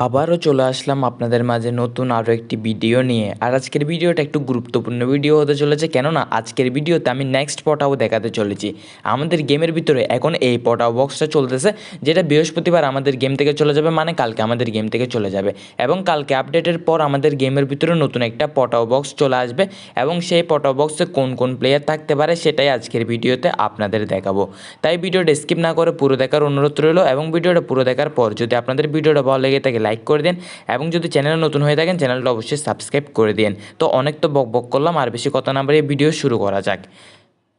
আবারও চলে আসলাম আপনাদের মাঝে নতুন আরও একটি ভিডিও নিয়ে। আর আজকের ভিডিওটা একটু গুরুত্বপূর্ণ ভিডিও হতে চলেছে, কেননা আজকের ভিডিওতে আমি নেক্সট পটাও দেখাতে চলেছি। আমাদের গেমের ভিতরে এখন এই পটাও বক্সটা চলতেছে, যেটা বৃহস্পতিবার আমাদের গেম থেকে চলে যাবে মানে কালকে আমাদের গেম থেকে চলে যাবে। এবং কালকে আপডেটের পর আমাদের গেমের ভিতরে নতুন একটা পটাও বক্স চলে আসবে, এবং সেই পটাও বক্সে কোন কোন প্লেয়ার থাকতে পারে সেটাই আজকের ভিডিওতে আপনাদের দেখাবো। তাই ভিডিওটা স্কিপ না করে পুরো দেখার অনুরোধ রইল, এবং ভিডিওটা পুরো দেখার পর যদি আপনাদের ভিডিওটা ভালো লেগে থাকে লাইক করে দিন এবং যদি চ্যানেলে নতুন হয়ে থাকেন চ্যানেলটা অবশ্যই সাবস্ক্রাইব করে দিন। তো অনেক তো বক বক করলাম, আর বেশি কথা না বাড়িয়ে ভিডিও শুরু করা যাক।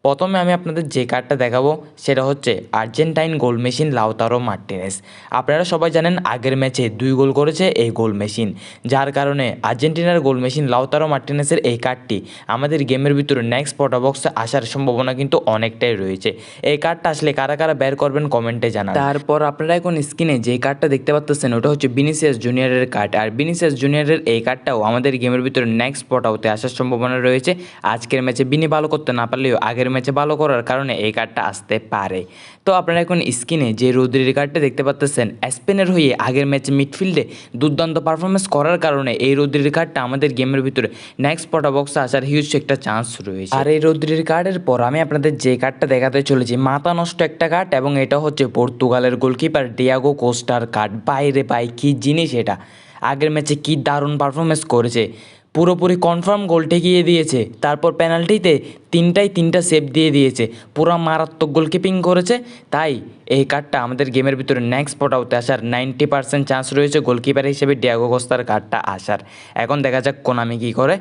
প্রথমে আমি আপনাদের যে কার্ডটা দেখাবো, সেটা হচ্ছে Argentine goal machine Lautaro Martinez. আপনারা সবাই জানেন আগের ম্যাচে দুই গোল করেছে এই গোল মেশিন। যার কারণে আর্জেন্টিনার গোল মেশিন লাউতারো মার্টিনেসের এই কার্ডটি আমাদের গেমের ভিতরে নেক্সট পটা বক্সে আসার সম্ভাবনা কিন্তু অনেকটাই রয়েছে। এই কার্ডটা আসলে কারা কারা বের করবেন কমেন্টে জানান। তারপর আপনারা এখন স্ক্রিনে যে কার্ডটা দেখতে পাচ্ছেন ওটা হচ্ছে বিনিসিয়াস জুনিয়রের কার্ড আর বিনিসিয়াস জুনিয়রের এই কার্ডটাও আমাদের গেমের ভিতরে নেক্সট পট আউটে আসার সম্ভাবনা রয়েছে। আজকের ম্যাচে বিনি ভালো করতে না পারলেও আগের ম্যাচে ভালো করার কারণে এই কার্ডটা আসতে পারে। তো আপনারা এখন স্ক্রিনে যে রৌদ্রির কার্ডটা দেখতে পাচ্ছেন স্পেনের হয়ে আগের ম্যাচে মিডফিল্ডে দুর্দান্ত পারফরমেন্স করার কারণে এই রৌদ্রির কার্ডটা আমাদের গেমের ভিতরে নেক্সট পটা বক্সে আসার হিউজ একটা চান্স রয়েছে। আর এই রৌদ্রির কার্ডের পর আমি আপনাদের যে কার্ডটা দেখাতে চলেছি, মাথা নষ্ট একটা কার্ড এবং এটা হচ্ছে পর্তুগালের গোলকিপার ডিয়াগো কোস্টার কার্ড বাইরে বাই কী জিনিস এটা? আগের ম্যাচে কী দারুণ পারফরমেন্স করেছে। পুরোপুরি কনফার্ম গোল ঠেকিয়ে দিয়েছে। তারপর পেনাল্টিতে তিনটাই তিনটা সেভ দিয়ে দিয়েছে। পুরো মারাত্মক গোলকিপিং করেছে। তাই এই কার্ডটা আমাদের গেমের ভিতরে নেক্সট আউটে আসার নাইনটি পার্সেন্ট চান্স রয়েছে গোলকিপার হিসেবে ডিয়াগো কোস্তার কার্ডটা আসার। এখন দেখা যাক কোনামি কী করে।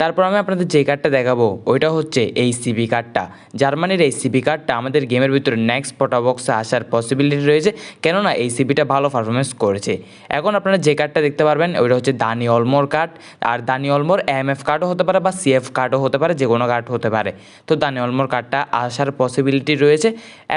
তারপর আমি আপনাদের যে কার্ডটা দেখাবো, ওইটা হচ্ছে এই সিবি কার্ডটা জার্মানির এই সিবি কার্ডটা আমাদের গেমের ভিতরে নেক্সট বক্সে আসার পসিবিলিটি রয়েছে, কেননা এই সিবিটা ভালো পারফরমেন্স করেছে। এখন আপনারা যে কার্ডটা দেখতে পারবেন, ওইটা হচ্ছে দানি অলমোর কার্ড আর দানি অলমোর এম এফ কার্ডও হতে পারে বা সিএফ কার্ডও হতে পারে যে কোনো কার্ড হতে পারে। তো দানি অলমোর কার্ডটা আসার পসিবিলিটি রয়েছে।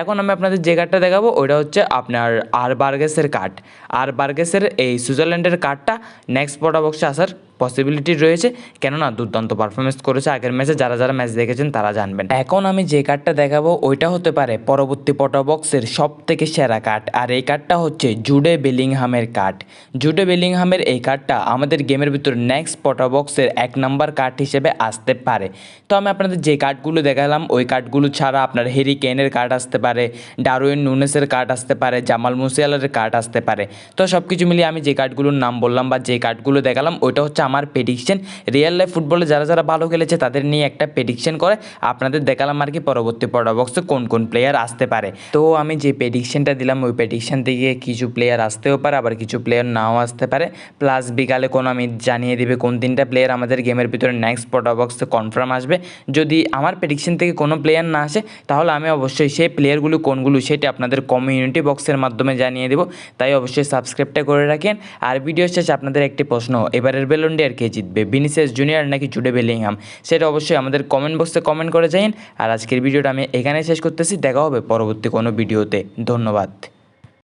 এখন আমি আপনাদের যে কার্ডটা দেখাবো, ওইটা হচ্ছে আপনার আর বার্গেসের কার্ড আর বার্গেসের এই সুইজারল্যান্ডের কার্ডটা নেক্সট পটা বক্সে আসার পসিবিলিটি রয়েছে। কেননা দুর্দান্ত পারফরমেন্স করেছে আগের ম্যাচে যারা যারা ম্যাচ দেখেছেন তারা জানবেন। এখন আমি যে কার্ডটা দেখাবো, ওইটা হতে পারে পরবর্তী পটা বক্সের সব থেকে সেরা কার্ড আর এই কার্ডটা হচ্ছে জুডে বেলিংহামের কার্ড জুডে বেলিংহামের এই কার্ডটা আমাদের গেমের ভিতর নেক্সট পটা বক্সের এক নাম্বার কার্ড হিসেবে আসতে পারে। তো আমি আপনাদের যে কার্ডগুলো দেখালাম, ওই কার্ডগুলো ছাড়া আপনার হেরি কেনের কার্ড আসতে পারে ডারুইন নুনেসের কার্ড আসতে পারে জামাল মুসিয়ালের কার্ড আসতে পারে। তো সব কিছু মিলিয়ে আমি যে কার্ডগুলোর নাম বললাম বা যে কার্ডগুলো দেখালাম, ওইটা হচ্ছে আমার প্রেডিকশন রিয়েল লাইফ ফুটবলে যারা যারা ভালো খেলেছে, তাদের নিয়ে একটা প্রেডিকশন করে। আপনাদের দেখালাম আর কি পরবর্তী বক্সে কোন কোন প্লেয়ার আসতে পারে। তো আমি যে প্রেডিকশনটা দিলাম, ওই প্রেডিকশন থেকে কিছু প্লেয়ার আসতেও পারে, আবার কিছু প্লেয়ার নাও আসতে পারে। প্লাস বিকালে কোন আমি জানিয়ে দিবে কোন তিনটা প্লেয়ার আমাদের গেমের ভিতরে নেক্সট বক্সে কনফার্ম আসবে। যদি আমার প্রেডিকশন থেকে কোনো প্লেয়ার না আসে, তাহলে আমি অবশ্যই সেই প্লেয়ারগুলো কোনগুলো সেটা আপনাদের কমিউনিটি বক্সের মাধ্যমে জানিয়ে দেবো। তাই অবশ্যই সাবস্ক্রাইবটা করে রাখেন। আর ভিডিও শেষে আপনাদের একটি প্রশ্ন, এবারের বেলন্ডি আর কে জিতবে? বিনিসিয়াস জুনিয়র নাকি জুডে বেলিংহাম? সেটা অবশ্যই আমাদের কমেন্ট বক্সে কমেন্ট করে যাইন আর আজকের ভিডিওটা আমি এখানে শেষ করতেছি। দেখা হবে পরবর্তী কোনো ভিডিওতে। ধন্যবাদ।